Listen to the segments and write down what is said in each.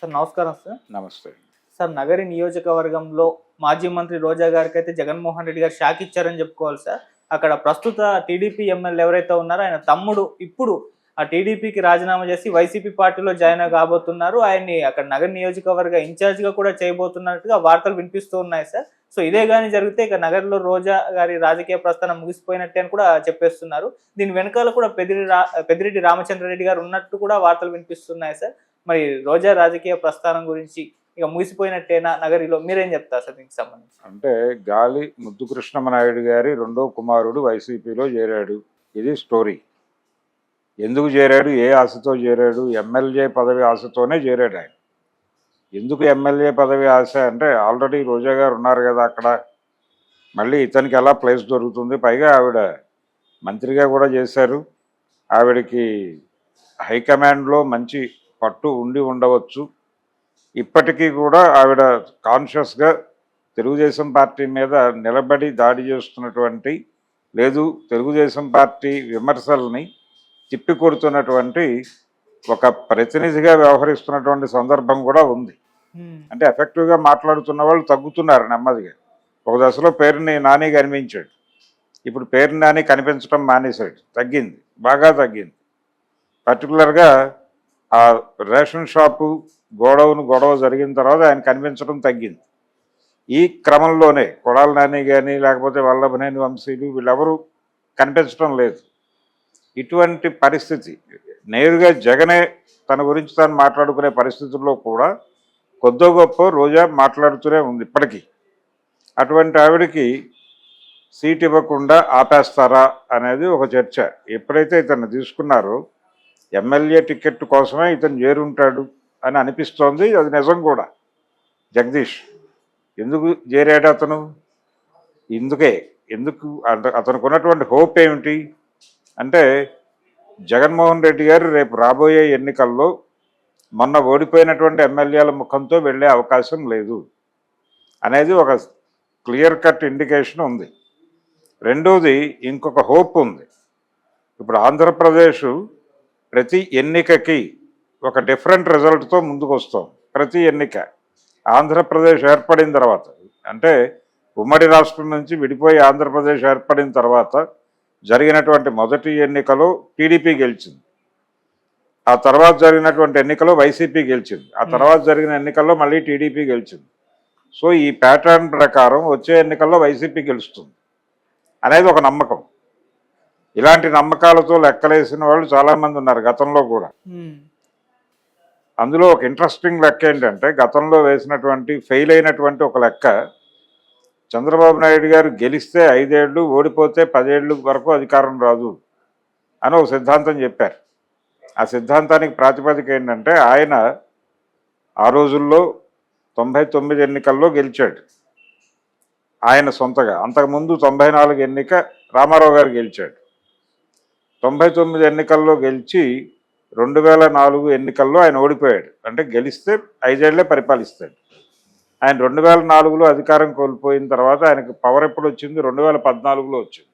Sir నమస్కారం sir. నమస్తే. Sir Nagari నియోజకవర్గంలో మాజీ మంత్రి రోజా గారికి అయితే జగన్మోహన్ రెడ్డి గారు షాక్ ఇచ్చారని చెప్పుకోవాలి సార్. అక్కడ ప్రస్తుత టీడీపీ ఎమ్మెల్యే ఎవరైతే ఉన్నారో ఆయన తమ్ముడు ఇప్పుడు ఆ టీడీపీకి రాజీనామా చేసి వైసీపీ పార్టీలో జాయిన్ కాబోతున్నారు. ఆయన్ని అక్కడ నగర నియోజకవర్గ ఇన్ఛార్జ్గా కూడా చేయబోతున్నట్టుగా వార్తలు వినిపిస్తూ ఉన్నాయి సార్. సో ఇదే కానీ జరిగితే ఇక నగర్లో రోజా గారి రాజకీయ ప్రస్థానం ముగిసిపోయినట్టే అని కూడా చెప్పేస్తున్నారు. దీని వెనకాల కూడా పెదిరి రా పెద్దిరెడ్డి రామచంద్రరెడ్డి గారు ఉన్నట్టు కూడా వార్తలు వినిపిస్తున్నాయి సార్. మరి రోజా రాజకీయ ప్రస్థానం గురించి ఇక ముగిసిపోయినట్టేనా నగరిలో? మీరేం చెప్తారు సార్ దీనికి సంబంధించి? అంటే గాలి ముద్దు కృష్ణమనాయుడు గారి రెండో కుమారుడు వైసీపీలో చేరాడు. ఇది స్టోరీ. ఎందుకు చేరాడు? ఏ ఆశతో చేరాడు? ఎమ్మెల్యే పదవి ఆశతోనే చేరాడు ఆయన. ఎందుకు ఎమ్మెల్యే పదవి ఆశ అంటే ఆల్రెడీ రోజా గారు ఉన్నారు కదా అక్కడ. మళ్ళీ ఇతనికి ఎలా ప్లేస్ దొరుకుతుంది? పైగా ఆవిడ మంత్రిగా కూడా చేశారు. ఆవిడకి హైకమాండ్లో మంచి పట్టు ఉండి ఉండవచ్చు. ఇప్పటికీ కూడా ఆవిడ కాన్షియస్గా తెలుగుదేశం పార్టీ మీద నిలబడి దాడి చేస్తున్నటువంటి లేదు తెలుగుదేశం పార్టీ విమర్శల్ని తిప్పికొడుతున్నటువంటి ఒక ప్రతినిధిగా వ్యవహరిస్తున్నటువంటి సందర్భం కూడా ఉంది. అంటే ఎఫెక్టివ్గా మాట్లాడుతున్న వాళ్ళు తగ్గుతున్నారు నెమ్మదిగా. ఒక దశలో పేరుని నాని కనిపించాడు. ఇప్పుడు పేరు నాని కనిపించడం మానేశాడు. తగ్గింది. బాగా తగ్గింది. పర్టికులర్గా ఆ రేషన్ షాపు గోడౌన్ గొడవ జరిగిన తర్వాత ఆయన కనిపించడం తగ్గింది. ఈ క్రమంలోనే కొడాల నాని కానీ లేకపోతే వల్లభనేని వంశీలు వీళ్ళెవరూ కనిపించడం లేదు. ఇటువంటి పరిస్థితి నేరుగా జగనే తన గురించి తాను మాట్లాడుకునే పరిస్థితుల్లో కూడా కొద్దో గొప్ప రోజా మాట్లాడుతూనే ఉంది ఇప్పటికీ. అటువంటి ఆవిడకి సీట్ ఇవ్వకుండా ఆపేస్తారా అనేది ఒక చర్చ. ఎప్పుడైతే ఇతను తీసుకున్నారో ఎమ్మెల్యే టికెట్ కోసమే ఇతను చేరుంటాడు అని అనిపిస్తోంది. అది నిజం కూడా. జగదీష్ ఎందుకు చేరాడు అతను? ఎందుకే ఎందుకు? అంటే అతనికి ఉన్నటువంటి హోప్ ఏమిటి? అంటే జగన్మోహన్ రెడ్డి గారు రేపు రాబోయే ఎన్నికల్లో మొన్న ఓడిపోయినటువంటి ఎమ్మెల్యేల ముఖంతో వెళ్ళే అవకాశం లేదు. అనేది ఒక క్లియర్ కట్ ఇండికేషన్ ఉంది. రెండోది ఇంకొక హోప్ ఉంది. ఇప్పుడు ఆంధ్రప్రదేశ్ ప్రతి ఎన్నికకి ఒక డిఫరెంట్ రిజల్ట్తో ముందుకు వస్తాం ప్రతి ఎన్నిక ఆంధ్రప్రదేశ్ ఏర్పడిన తర్వాత అంటే ఉమ్మడి రాష్ట్రం నుంచి విడిపోయి ఆంధ్రప్రదేశ్ ఏర్పడిన తర్వాత జరిగినటువంటి మొదటి ఎన్నికలో టీడీపీ గెలిచింది. ఆ తర్వాత జరిగినటువంటి ఎన్నికలో వైసీపీ గెలిచింది. ఆ తర్వాత జరిగిన ఎన్నికల్లో మళ్ళీ టీడీపీ గెలిచింది. సో ఈ ప్యాటర్న్ ప్రకారం వచ్చే ఎన్నికల్లో వైసీపీ గెలుస్తుంది అనేది ఒక నమ్మకం. ఇలాంటి నమ్మకాలతో లెక్కలేసిన వాళ్ళు చాలామంది ఉన్నారు గతంలో కూడా. అందులో ఒక ఇంట్రెస్టింగ్ లెక్క ఏంటంటే గతంలో వేసినటువంటి ఫెయిల్ అయినటువంటి ఒక లెక్క చంద్రబాబు నాయుడు గారు గెలిస్తే ఐదేళ్ళు ఓడిపోతే పదేళ్ళు వరకు అధికారం రాదు అని ఒక సిద్ధాంతం చెప్పారు. ఆ సిద్ధాంతానికి ప్రాతిపదిక ఏంటంటే ఆయన ఆ రోజుల్లో తొంభై తొమ్మిది ఎన్నికల్లో గెలిచాడు. ఆయన సొంతగా. అంతకుముందు తొంభై నాలుగు ఎన్నిక రామారావు గారు గెలిచాడు. తొంభై తొమ్మిది ఎన్నికల్లో గెలిచి రెండు వేల నాలుగు ఎన్నికల్లో ఆయన ఓడిపోయాడు. అంటే గెలిస్తే ఐదేళ్ళే పరిపాలిస్తాడు. ఆయన రెండు వేల నాలుగులో అధికారం కోల్పోయిన తర్వాత ఆయనకు పవర్ ఎప్పుడు వచ్చింది? రెండు వేల పద్నాలుగులో వచ్చింది.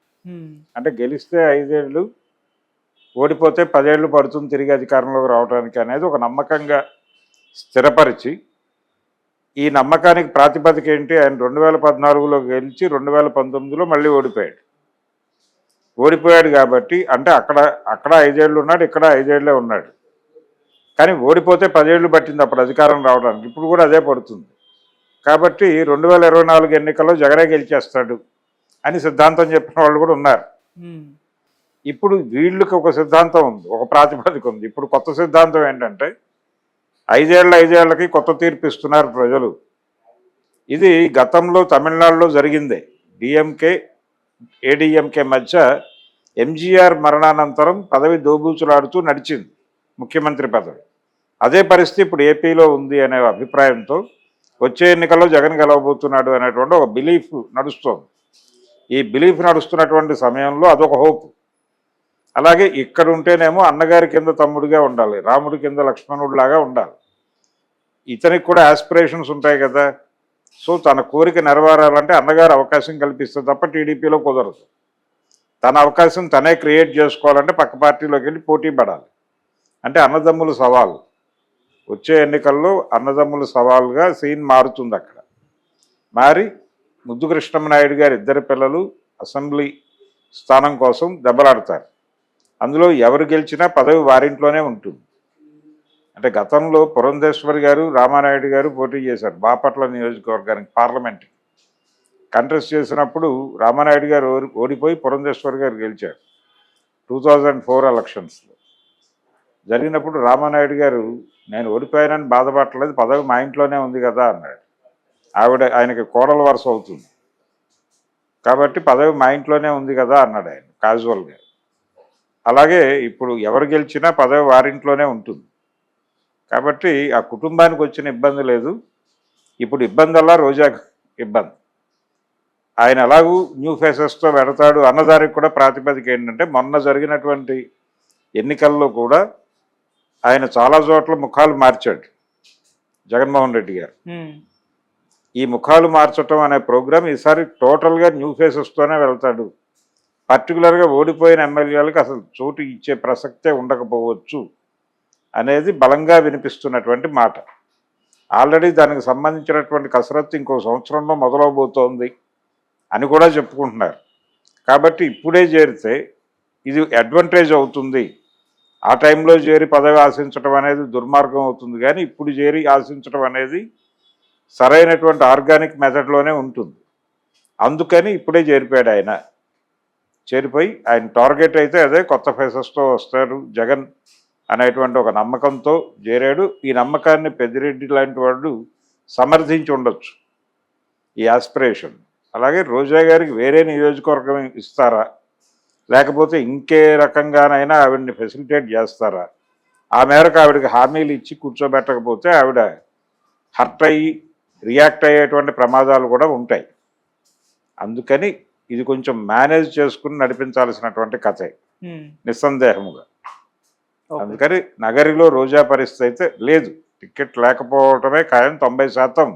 అంటే గెలిస్తే ఐదేళ్ళు ఓడిపోతే పదేళ్ళు పడుతుంది తిరిగి అధికారంలోకి రావడానికి అనేది ఒక నమ్మకంగా స్థిరపరిచి ఈ నమ్మకానికి ప్రాతిపదిక ఏంటి? ఆయన రెండు వేల పద్నాలుగులో గెలిచి రెండు వేల పంతొమ్మిదిలో మళ్ళీ ఓడిపోయాడు. ఓడిపోయాడు కాబట్టి అంటే అక్కడ అక్కడ ఐదేళ్ళు ఉన్నాడు ఇక్కడ ఐదేళ్ళే ఉన్నాడు. కానీ ఓడిపోతే పదేళ్ళు పట్టింది అప్పుడు అధికారం రావడానికి. ఇప్పుడు కూడా అదే పడుతుంది. కాబట్టి రెండు వేల ఇరవై నాలుగు ఎన్నికల్లో జగనే గెలిచేస్తాడు అని సిద్ధాంతం చెప్పిన వాళ్ళు కూడా ఉన్నారు. ఇప్పుడు వీళ్ళకి ఒక సిద్ధాంతం ఉంది ఒక ప్రాతిపదిక ఉంది. ఇప్పుడు కొత్త సిద్ధాంతం ఏంటంటే ఐదేళ్ళ ఐదేళ్ళకి కొత్త తీర్పు ఇస్తున్నారు ప్రజలు. ఇది గతంలో తమిళనాడులో జరిగిందే. డిఎంకే ఏడిఎంకే మధ్య ఎంజీఆర్ మరణానంతరం పదవి దోబూచులాడుతూ నడిచింది ముఖ్యమంత్రి పదవి. అదే పరిస్థితి ఇప్పుడు ఏపీలో ఉంది అనే అభిప్రాయంతో వచ్చే ఎన్నికల్లో జగన్ గెలవబోతున్నాడు అనేటువంటి ఒక బిలీఫ్ నడుస్తోంది. ఈ బిలీఫ్ నడుస్తున్నటువంటి సమయంలో అదొక హోప్ అలాగే ఇక్కడ ఉంటేనేమో అన్నగారి కింద తమ్ముడిగా ఉండాలి రాముడి కింద లక్ష్మణుడిలాగా ఉండాలి. ఇతనికి కూడా ఆస్పిరేషన్స్ ఉంటాయి కదా. సో తన కోరిక నెరవేరాలంటే అన్నగారు అవకాశం కల్పిస్తే తప్ప టీడీపీలో కుదరదు. తన అవకాశం తనే క్రియేట్ చేసుకోవాలంటే పక్క పార్టీలోకి వెళ్ళి పోటీ పడాలి. అంటే అన్నదమ్ముల సవాలు. వచ్చే ఎన్నికల్లో అన్నదమ్ముల సవాల్గా సీన్ మారుతుంది అక్కడ. మారి ముద్దు కృష్ణమనాయుడు గారి ఇద్దరు పిల్లలు అసెంబ్లీ స్థానం కోసం దెబ్బలాడతారు. అందులో ఎవరు గెలిచినా పదవి వారింట్లోనే ఉంటుంది. అంటే గతంలో పురంధేశ్వరి గారు రామానాయుడు గారు పోటీ చేశారు బాపట్ల నియోజకవర్గానికి పార్లమెంట్ కంటెస్ట్ చేసినప్పుడు రామానాయుడు గారు ఓడి- ఓడిపోయి పురంధేశ్వరి గారు గెలిచారు. టూ థౌజండ్ ఫోర్ ఎలక్షన్స్లో. జరిగినప్పుడు రామానాయుడు గారు నేను ఓడిపోయానని బాధపడలేదు పదవి మా ఇంట్లోనే ఉంది కదా అన్నాడు. ఆవిడ ఆయనకి కోడల వరుస అవుతుంది. కాబట్టి పదవి మా ఇంట్లోనే ఉంది కదా అన్నాడు ఆయన కాజువల్గా అలాగే ఇప్పుడు ఎవరు గెలిచినా పదవి వారింట్లోనే ఉంటుంది. కాబట్టి ఆ కుటుంబానికి వచ్చిన ఇబ్బంది లేదు. ఇప్పుడు ఇబ్బంది అలా రోజా ఇబ్బంది. ఆయన ఎలాగూ న్యూ ఫేసెస్తో పెడతాడు అన్నదానికి కూడా ప్రాతిపదిక ఏంటంటే మొన్న జరిగినటువంటి ఎన్నికల్లో కూడా ఆయన చాలా చోట్ల ముఖాలు మార్చాడు. జగన్మోహన్ రెడ్డి గారు. ఈ ముఖాలు మార్చటం అనే ప్రోగ్రామ్ ఈసారి టోటల్గా న్యూ ఫేసెస్తోనే వెళ్తాడు. పర్టికులర్గా ఓడిపోయిన ఎమ్మెల్యేలకు అసలు చోటు ఇచ్చే ప్రసక్తే ఉండకపోవచ్చు అనేది బలంగా వినిపిస్తున్నటువంటి మాట. ఆల్రెడీ దానికి సంబంధించినటువంటి కసరత్తు ఇంకో సంవత్సరంలో మొదలవబోతోంది అని కూడా చెప్పుకుంటున్నారు. కాబట్టి ఇప్పుడే చేరితే ఇది అడ్వాంటేజ్ అవుతుంది. ఆ టైంలో చేరి పదవి ఆశించడం అనేది దుర్మార్గం అవుతుంది. కానీ ఇప్పుడు చేరి ఆశించడం అనేది సరైనటువంటి ఆర్గానిక్ మెథడ్లోనే ఉంటుంది. అందుకని ఇప్పుడే చేరిపోయాడు ఆయన. చేరిపోయి ఆయన టార్గెట్ అయితే అదే కొత్త ఫేసెస్తో వస్తారు జగన్ అనేటువంటి ఒక నమ్మకంతో చేరాడు. ఈ నమ్మకాన్ని పెద్దిరెడ్డి లాంటి వాడు సమర్థించి ఉండొచ్చు. ఈ ఆస్పిరేషన్. అలాగే రోజా గారికి వేరే నియోజకవర్గం ఇస్తారా? లేకపోతే ఇంకే రకంగానైనా ఆవిడని ఫెసిలిటేట్ చేస్తారా? ఆ మేరకు ఆవిడకి హామీలు ఇచ్చి కూర్చోబెట్టకపోతే ఆవిడ హర్ట్ అయ్యి రియాక్ట్ అయ్యేటువంటి ప్రమాదాలు కూడా ఉంటాయి. అందుకని ఇది కొంచెం మేనేజ్ చేసుకుని నడిపించాల్సినటువంటి కథే నిస్సందేహముగా. అందుకని నగరిలో రోజా పరిస్థితి అయితే లేదు. టికెట్ లేకపోవటమే ఖాయం తొంభై శాతం.